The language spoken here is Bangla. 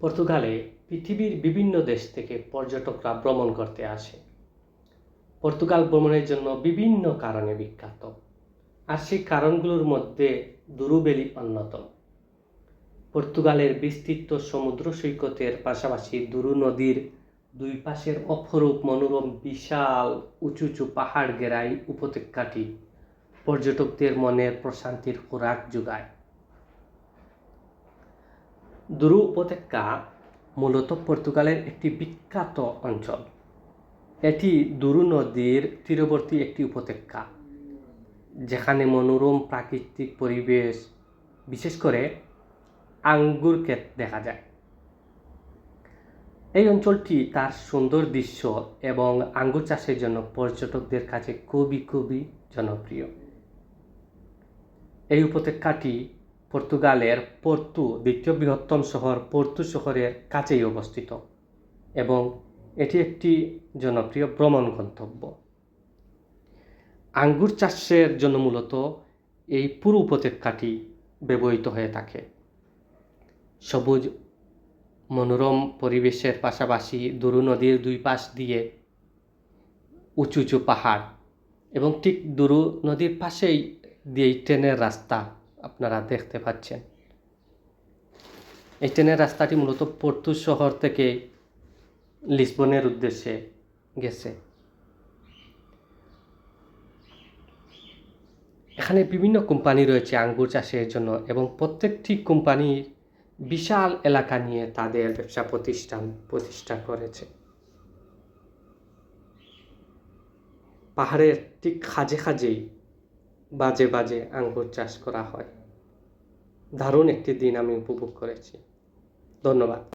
পর্তুগালে পৃথিবীর বিভিন্ন দেশ থেকে পর্যটকরা ভ্রমণ করতে আসে। পর্তুগাল ভ্রমণের জন্য বিভিন্ন কারণে বিখ্যাত, আর সেই কারণগুলোর মধ্যে দুরুবেলি অন্যতম। পর্তুগালের বিস্তৃত সমুদ্র সৈকতের পাশাপাশি দুরু নদীর দুই পাশের অপরূপ মনোরম বিশাল উঁচু উঁচু পাহাড় ঘেরাই উপত্যকাটি পর্যটকদের মনের প্রশান্তির খোরাক যোগায়। দুরু উপত্যকা মূলত পর্তুগালের একটি বিখ্যাত অঞ্চল। এটি দুরু নদীর তীরবর্তী একটি উপত্যকা, যেখানে মনোরম প্রাকৃতিক পরিবেশ, বিশেষ করে আঙ্গুর ক্ষেত দেখা যায়। এই অঞ্চলটি তার সুন্দর দৃশ্য এবং আঙ্গুর চাষের জন্য পর্যটকদের কাছে খুবই খুবই জনপ্রিয়। এই উপত্যকাটি পর্তুগালের পর্তু দ্বিতীয় বৃহত্তম শহর পর্তু শহরের কাছেই অবস্থিত এবং এটি একটি জনপ্রিয় ভ্রমণ গন্তব্য। আঙ্গুর চাষের জন্য মূলত এই পুরো উপত্যকাটি ব্যবহৃত হয়ে থাকে। সবুজ, মনোরম পরিবেশের পাশাপাশি দুরু নদীর দুই পাশ দিয়ে উঁচু উঁচু পাহাড় এবং ঠিক দুরু নদীর পাশেই দিয়ে ট্রেনের রাস্তা আপনারা দেখতে পাচ্ছেন। এই ট্রেনের রাস্তাটি মূলত পর্তু শহর থেকে লিসবনের উদ্দেশ্যে গেছে। এখানে বিভিন্ন কোম্পানি রয়েছে আঙ্গুর চাষের জন্য এবং প্রত্যেকটি কোম্পানির বিশাল এলাকা নিয়ে তাদের ব্যবসা প্রতিষ্ঠান প্রতিষ্ঠা করেছে। পাহাড়ের ঠিক খাজে খাজেই বাজে বাজে আঙ্গুর চাষ করা হয়। দারুণ একটি দিন আমি উপভোগ করেছি। ধন্যবাদ।